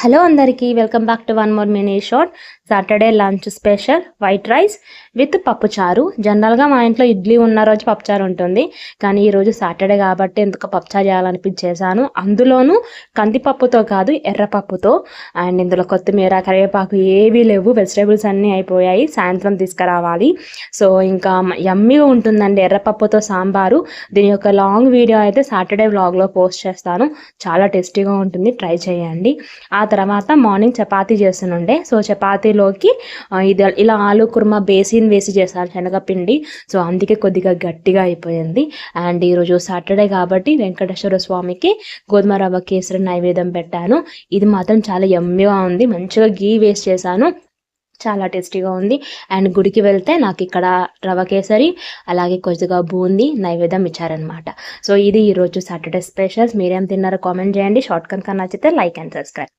Hello అందరికీ welcome back to one more mini short. Saturday lunch special white rice with పప్పుచారు జనరల్గా మా ఇంట్లో ఇడ్లీ ఉన్న రోజు పప్పుచారు ఉంటుంది. కానీ ఈరోజు సాటర్డే కాబట్టి ఎందుకు పప్పుచారు చేయాలనిపించేసాను అందులోనూ కందిపప్పుతో కాదు ఎర్రపప్పుతో అండ్ ఇందులో కొత్తిమీర కరివేపాకు ఏవీ లేవు. వెజిటేబుల్స్ అన్నీ అయిపోయాయి. సాయంత్రం తీసుకురావాలి. సో ఇంకా యమ్మీగా ఉంటుందండి ఎర్రపప్పుతో సాంబారు. దీని యొక్క లాంగ్ వీడియో అయితే సాటర్డే వ్లాగ్లో పోస్ట్ చేస్తాను. చాలా టేస్టీగా ఉంటుంది. ట్రై చేయండి. ఆ తర్వాత మార్నింగ్ చపాతీ చేస్తుండే సో చపాతీ అందులోకి ఇది ఇలా ఆలు కుర్మా బేసిన్ వేసి చేశాను శనగపిండి. సో అందుకే కొద్దిగా గట్టిగా అయిపోయింది. అండ్ ఈరోజు సాటర్డే కాబట్టి వెంకటేశ్వర స్వామికి గోధుమ రవ్వ కేసరి నైవేద్యం పెట్టాను. ఇది మాత్రం చాలా యమ్మీగా ఉంది. మంచిగా గీ వేస్ట్ చేశాను. చాలా టేస్టీగా ఉంది. అండ్ గుడికి వెళ్తే నాకు ఇక్కడ రవ కేసరి అలాగే కొద్దిగా బూంది నైవేద్యం ఇచ్చారనమాట సో ఇది ఈరోజు సాటర్డే స్పెషల్స్. మీరేం తిన్నారో కామెంట్ చేయండి. షార్ట్ కనుక నచ్చితే లైక్ అండ్ సబ్స్క్రైబ్.